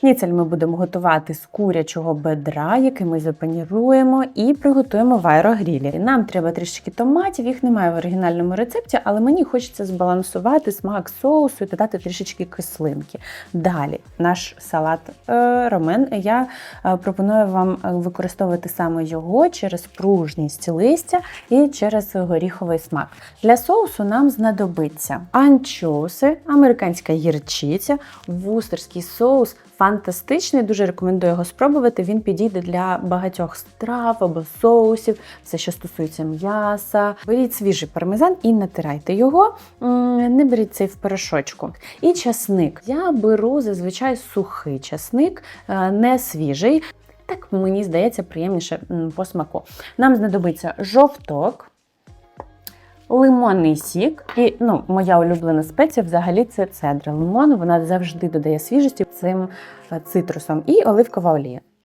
Шніцель ми будемо готувати з курячого бедра, який ми запаніруємо і приготуємо в аерогрілі. Нам треба трішки томатів, їх немає в оригінальному рецепті, але мені хочеться збалансувати смак соусу і додати трішечки кислинки. Далі наш салат е, ромен. Я е, пропоную вам е, використовувати саме його через пружність листя і через горіховий смак. Для соусу нам знадобиться анчоуси, американська гірчиця, вустерський соус. Фантастичний, дуже рекомендую його спробувати. Він підійде для багатьох страв або соусів, все, що стосується м'яса. Беріть свіжий пармезан і натирайте його. Не беріть цей в порошочку. І часник. Я беру зазвичай сухий часник, е, не свіжий. Так мені здається приємніше по смаку. Нам знадобиться жовток. Лимонний сік, і ну, моя улюблена спеція взагалі це цедра лимону. Вона завжди додає свіжості цим е, цитрусом і оливкова олія.